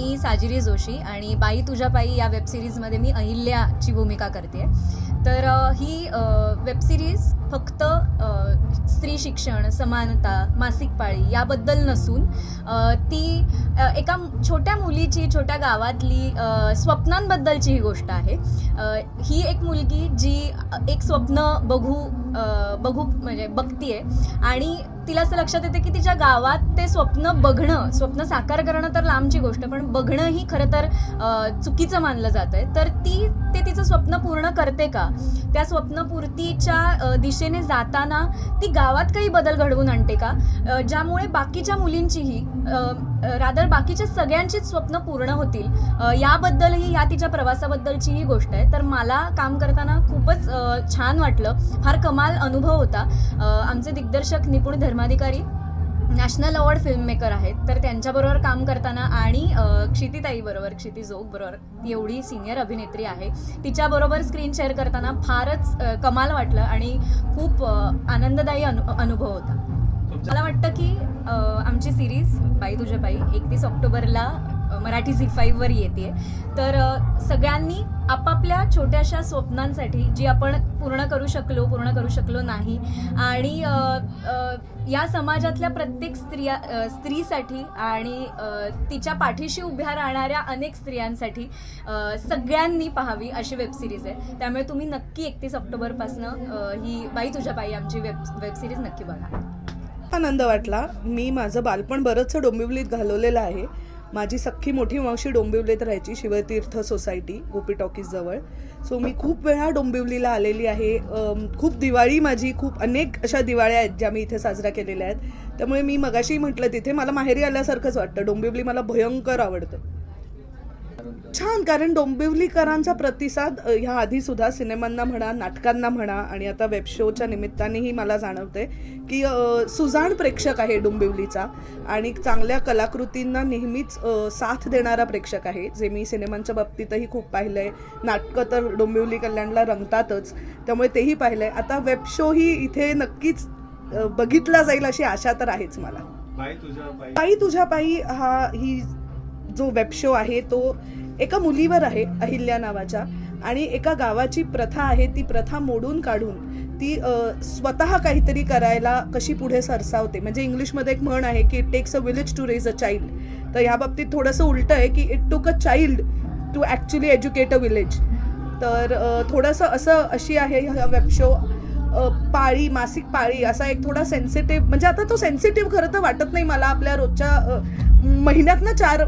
मी साजिरी जोशी आणि बाई तुझ्या पायी या वेबसिरीजमध्ये मी अहिल्याची भूमिका करते तर ही वेबसिरीज फक्त स्त्री शिक्षण समानता मासिक पाळी याबद्दल नसून ती एका छोट्या मुलीची छोट्या गावातली स्वप्नांबद्दलची ही गोष्ट आहे. ही एक मुलगी जी एक स्वप्न बघू बघू म्हणजे बघतीये आणि तिला असं लक्षात येतं की तिच्या गावात ते स्वप्न बघणं स्वप्न साकार करणं तर लांबची गोष्ट पण बघणं ही खरं तर चुकीचं मानलं जात आहे तर ती तिचं स्वप्न पूर्ण करते का? त्या स्वप्नपूर्तीच्या दिशेने जाताना ती गावात काही बदल घडवून आणते का? ज्यामुळे बाकीच्या मुलींचीही रादर बाकीच्या सगळ्यांचीच स्वप्न पूर्ण होतील. याबद्दलही या तिच्या प्रवासाबद्दलची ही गोष्ट आहे. तर मला काम करताना खूपच छान वाटलं. फार कमाल अनुभव होता. आमचे दिग्दर्शक Nipun Dharmadhikari national award film maker आहेत. तर त्यांच्याबरोबर काम करताना आणि क्षितिताईबरोबर क्षिती जोग बरोबर ती एवढी सिनियर अभिनेत्री आहे. तिच्याबरोबर स्क्रीन शेअर करताना फारच कमाल वाटलं आणि खूप आनंददायी अनु अनुभव होता. मला वाटतं की आमची सिरीज बाई तुझ्या बाई एकतीस ऑक्टोबरला मराठी झी फाईव्हवर येते. तर सगळ्यांनी आपापल्या छोट्याशा स्वप्नांसाठी जी आपण पूर्ण करू शकलो पूर्ण करू शकलो नाही आणि या समाजातल्या प्रत्येक स्त्रिया स्त्रीसाठी आणि तिच्या पाठीशी उभ्या राहणाऱ्या अनेक स्त्रियांसाठी सगळ्यांनी पाहावी अशी वेबसिरीज आहे. त्यामुळे तुम्ही नक्की एकतीस ऑक्टोबरपासनं ही बाई तुझ्या बाई आमची वेब वेबसिरीज नक्की बघा. आनंद वाटला. मी माझं बालपण बरंचसं डोंबिवलीत घालवलेलं आहे. माझी सख्खी मोठी मावशी डोंबिवलीत राहायची शिवतीर्थ सोसायटी गोपी टॉकीज जवळ. सो मी खूप वेळा डोंबिवलीला आलेली आहे. खूप दिवाळी माझी खूप अनेक अशा दिवाळ्या आहेत ज्या मी इथे साजऱ्या केलेल्या आहेत. त्यामुळे मी मगाशी म्हटलं तिथे मला माहेरी आल्यासारखंच वाटतं. डोंबिवली मला भयंकर आवडतं. छान कारण डोंबिवलीकरांचा प्रतिसाद ह्या आधी सुद्धा सिनेमांना म्हणा नाटकांना म्हणा आणि आता वेब शोच्या निमित्तानेही मला जाणवते की सुजाण प्रेक्षक आहे डोंबिवलीचा आणि चांगल्या कलाकृतींना नेहमीच साथ देणारा प्रेक्षक आहे जे मी सिनेमांच्या बाबतीतही खूप पाहिलंय. नाटकं तर डोंबिवली कल्याणला रंगतातच त्यामुळे तेही पाहिलंय. आता वेब शोही इथे नक्कीच बघितला जाईल अशी आशा तर आहेच मला. बाई तुझ्या बाई. पायी तुझ्या पायी हा ही जो वेब शो आहे तो एका मुलीवर आहे अहिल्या नावाच्या. आणि एका गावाची प्रथा आहे ती प्रथा मोडून काढून ती स्वतः काहीतरी करायला कशी पुढे सरसावते. म्हणजे इंग्लिशमध्ये एक म्हण आहे की it takes a village to raise a child तर ह्या बाबतीत थोडंसं उलटं आहे की it took a child to actually educate a village तर थोडंसं असं अशी आहे हा वेब शो पाळी मासिक पाळी असा एक थोडा सेन्सिटिव्ह म्हणजे आता तो सेन्सिटिव्ह खरं तर वाटत नाही मला. आपल्या रोजच्या महिन्यातनं चार